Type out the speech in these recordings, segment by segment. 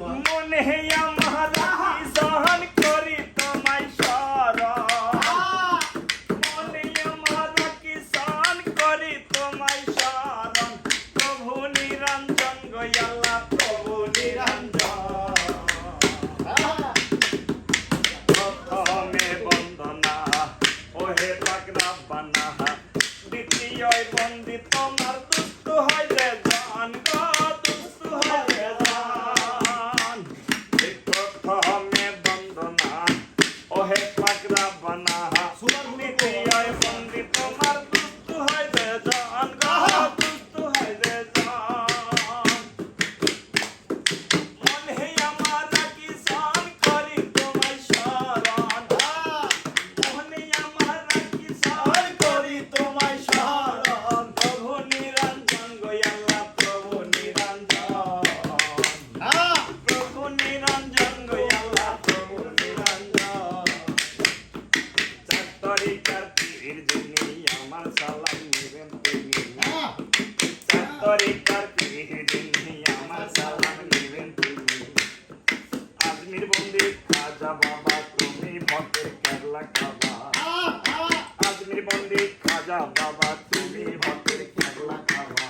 মা। মনে আমার সহন করি তোমায় শরণ মনে আমার রাখি সহন করি তোমায় শরণ প্রভু নিরঞ্জন গয়াল্লা প্রভু নিরঞ্জন। প্রথমে বন্দনা ওহে পাকরা বানা। দ্বিতীয় বন্দি তোমার চাতরিকার পীর যিনি আমার সালাম নিবেন তিনি। আজমির বন্দি খাজা বাবা, তুমি ভক্তের কেরলা খাবা। আজমির বন্দি খাজা বাবা, তুমি ভক্তের কেরলা খাবা।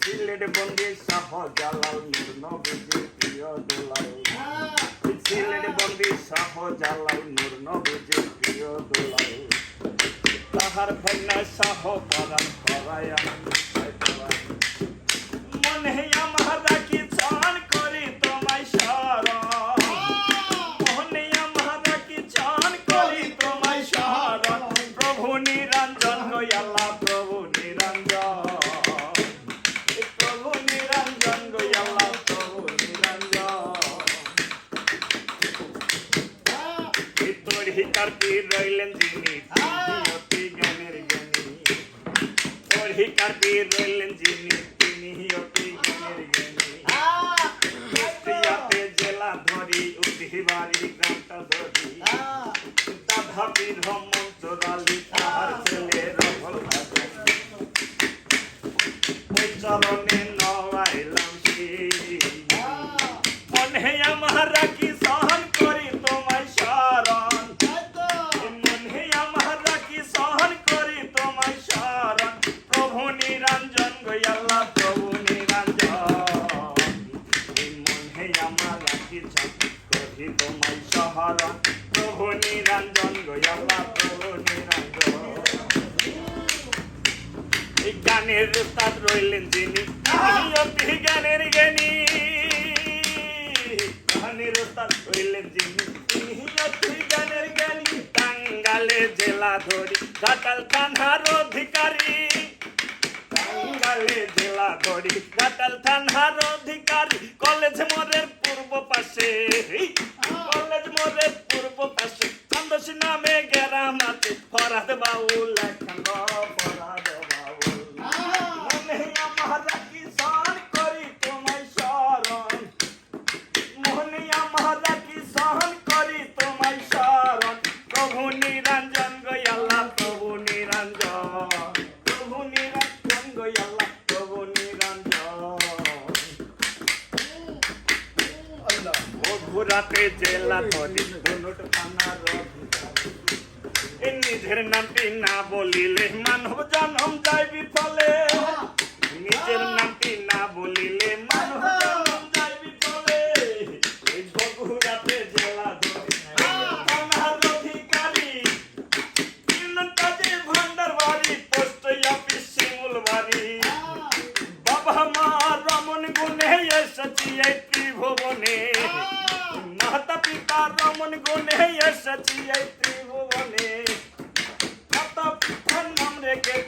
সিলেট বন্দি শাহ জালাল, নূর নবীজির প্রিয় দোলাল। সিলেট বন্দি শাহ জালাল, নূর প্রিয় দোলাল। তাহার ভাইনা শাহ পরাণ আমি মনে আমার রাখি চান করি তোমায় শরণ। মনে আমার রাখি চান করি তোমায় শরণ। প্রভু নিরঞ্জন প্রভু নিরঞ্জন। প্রভু নিরঞ্জন প্রভু নিরঞ্জন। রইলেন যিনি তিনি অতি জ্ঞানের জ্ঞানী তোর পীর রইলেন যিনি তিনি অতি জ্ঞানের জ্ঞানী। কুষ্টিয়াতে জেলা ধরি উধিবাড়ির গ্রামটা ধরি দাদা পীর মঞ্চ রালি তাহার ছেলে রহল ভাজন গানের উস্তাদ রইলেন যিনি তিনি জ্ঞানের জ্ঞানী গানের উস্তাদ রইলেন যিনি তিনি জ্ঞানের জ্ঞানী টাঙ্গালে জেলা ধরি ঘাটাল থানার অধিকারী টাঙ্গালে জেলা ধরি ঘাটাল থানার অধিকারী কলেজ মোড়ের পূর্ব পাশে কলেজ মোড়ের পূর্ব পাশে নামে গেরাম আছে ফরাদ বাউল ঘুরাতে জেলা ধরি দুনুট পানা। নিজের নামটি না বলিলে মানব জনম যায় বিফলে নিজের নামটি না বলিলে মানব জনম যায় বিফলে এই বগুড়াতে জেলা ধরি থানার অধিকারী কাজে ভান্ডার বাড়ি পোস্ট অফিস শিমুল বাড়ি বাবা মা রমন গুনে এসেছি এই ত্রিভুবনে পিতা রমন গুনে এসেছি এই ত্রিভুবনে। পিতার নাম রেখেছে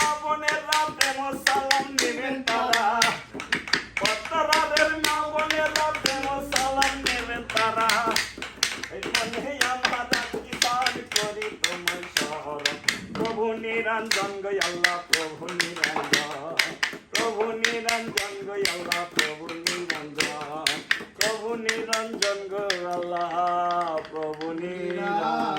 করবেন তারা পত্তাদারের মা বোনেরা প্রেম সালাম নেবেন করি তোমার শহর। প্রভু নিরঞ্জন গই আল্লাহ, প্রভু নিরঞ্জন। প্রভু নিরঞ্জন গই আল্লাহ, প্রভু নিরঞ্জন। প্রভু নিরঞ্জন গো আল্লাহ, প্রভু নিরঞ্জন।